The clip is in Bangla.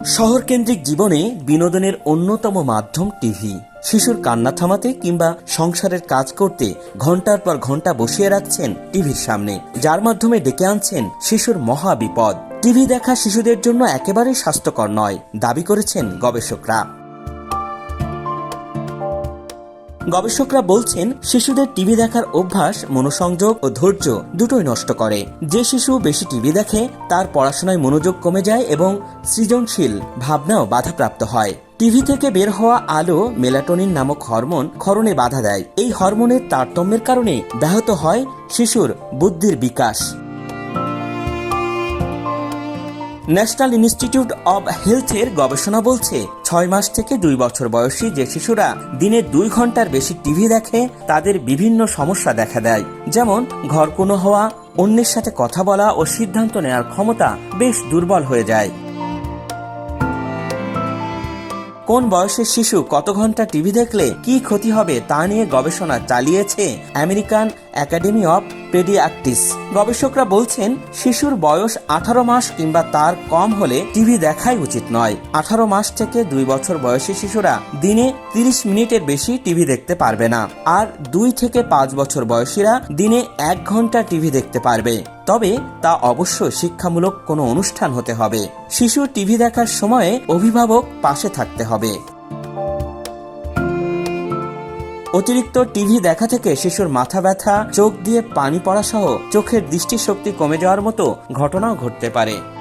শহরকেন্দ্রিক জীবনে বিনোদনের অন্যতম মাধ্যম টিভি। শিশুর কান্না থামাতে কিংবা সংসারের কাজ করতে ঘণ্টার পর ঘণ্টা বসিয়ে রাখছেন টিভির সামনে, যার মাধ্যমে ডেকে আনছেন শিশুর মহা বিপদ। টিভি দেখা শিশুদের জন্য একেবারেই স্বাস্থ্যকর নয়, দাবি করেছেন গবেষকরা। গবেষকরা বলছেন, শিশুদের টিভি দেখার অভ্যাস, মনোসংযোগ ও ধৈর্য দুটোই নষ্ট করে। যে শিশু বেশি টিভি দেখে, তার পড়াশোনায় মনোযোগ কমে যায় এবং সৃজনশীল ভাবনাও বাধাপ্রাপ্ত হয়। টিভি থেকে বের হওয়া আলো, মেলাটোনিন নামক হরমোন ক্ষরণে বাধা দেয়। এই হরমোনের তারতম্যের কারণে ব্যাহত হয় শিশুর বুদ্ধির বিকাশ। ন্যাশনাল ইনস্টিটিউট অব হেলথের গবেষণা বলছে, ছয় মাস থেকে দুই বছর বয়সী যে শিশুরা দিনে দুই ঘণ্টার বেশি টিভি দেখে, তাদের বিভিন্ন সমস্যা দেখা দেয়। যেমন ঘর কোনো হওয়া, অন্যের সাথে কথা বলা ও সিদ্ধান্ত নেওয়ার ক্ষমতা বেশ দুর্বল হয়ে যায়। কোন বয়সের শিশু কত ঘণ্টা টিভি দেখলে কি ক্ষতি হবে তা নিয়ে গবেষণা চালিয়েছে আমেরিকান একাডেমি অফ পেডিয়াট্রিস গবেষকরা বলছেন, শিশুর বয়স আঠারো মাস কিংবা তার কম হলে টিভি দেখাই উচিত নয়। আঠারো মাস থেকে দুই বছর বয়সী শিশুরা দিনে তিরিশ মিনিটের বেশি টিভি দেখতে পারবে না। আর দুই থেকে পাঁচ বছর বয়সীরা দিনে এক ঘণ্টা টিভি দেখতে পারবে। তবে তা অবশ্যই শিক্ষামূলক কোনো অনুষ্ঠান হতে হবে। শিশু টিভি দেখার সময়ে অভিভাবক পাশে থাকতে হবে। অতিরিক্ত টিভি দেখা থেকে শিশুর মাথা ব্যথা, চোখ দিয়ে পানি পড়া সহ চোখের দৃষ্টিশক্তি কমে যাওয়ার মতো ঘটনাও ঘটতে পারে।